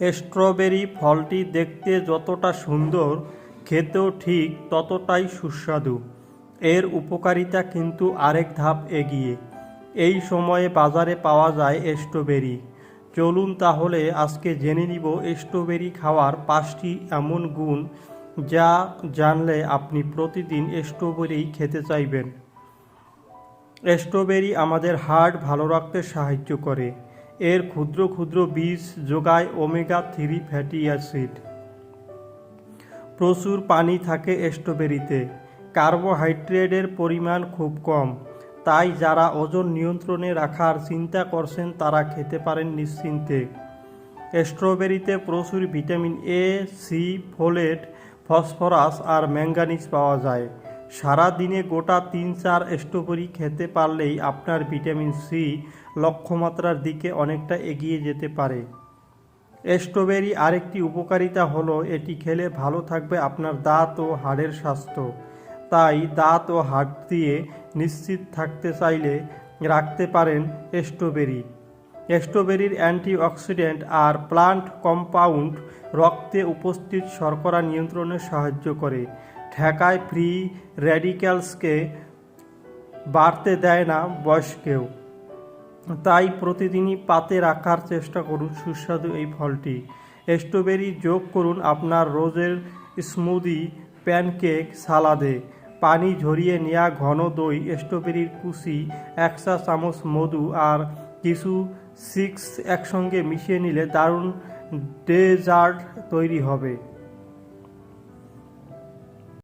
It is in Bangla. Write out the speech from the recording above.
স্ট্রবেরি ফলটি দেখতে যতটা সুন্দর, খেতেও ঠিক ততটাই সুস্বাদু। এর উপকারিতা কিন্তু আরেক ধাপ এগিয়ে। এই সময়ে বাজারে পাওয়া যায় স্ট্রবেরি। চলুন তাহলে আজকে জেনে নিব স্ট্রবেরি খাওয়ার পাঁচটি এমন গুণ যা জানলে আপনি প্রতিদিন স্ট্রবেরি খেতে চাইবেন। স্ট্রবেরি আমাদের হার্ট ভালো রাখতে সাহায্য করে। এর ক্ষুদ্র ক্ষুদ্র বীজ যোগায় ওমেগা থ্রি ফ্যাটি অ্যাসিড। প্রচুর পানি থাকে স্ট্রবেরিতে। কার্বোহাইড্রেটের পরিমাণ খুব কম। তাই যারা ওজন নিয়ন্ত্রণে রাখার চিন্তা করছেন, তারা খেতে পারেন নিশ্চিন্তে। স্ট্রবেরিতে প্রচুর vitamin A, C, folate, phosphorus R manganese পাওয়া যায়। সারা দিনে গোটা তিন চার স্ট্রবেরি খেতে পারলেই আপনার ভিটামিন সি লক্ষ্যমাত্রার দিকে অনেকটা এগিয়ে যেতে পারে। স্ট্রবেরি আরেকটি উপকারিতা হলো এটি খেলে ভালো থাকবে আপনার দাঁত ও হাড়ের স্বাস্থ্য। তাই দাঁত ও হাড় দিয়ে নিশ্চিত থাকতে চাইলে রাখতে পারেন স্ট্রবেরি। স্ট্রবেরির অ্যান্টিঅক্সিডেন্ট আর প্লান্ট কম্পাউন্ড রক্তে উপস্থিত শর্করা নিয়ন্ত্রণে সাহায্য করে। ঠেকায় ফ্রি র্যাডিক্যালসকে বাড়তে দেয় না বয়স্কেও। তাই প্রতিদিনই পাতে রাখার চেষ্টা করুন সুস্বাদু এই ফলটি। স্ট্রবেরি যোগ করুন আপনার রোজের স্মুদি প্যানকেক সালাদে। পানি ঝরিয়ে নেওয়া ঘন দই, স্ট্রবেরির কুচি, এক চা চামচ মধু আর কিছু সিক্স একসঙ্গে মিশিয়ে নিলে দারুণ ডেজার্ট তৈরি হবে।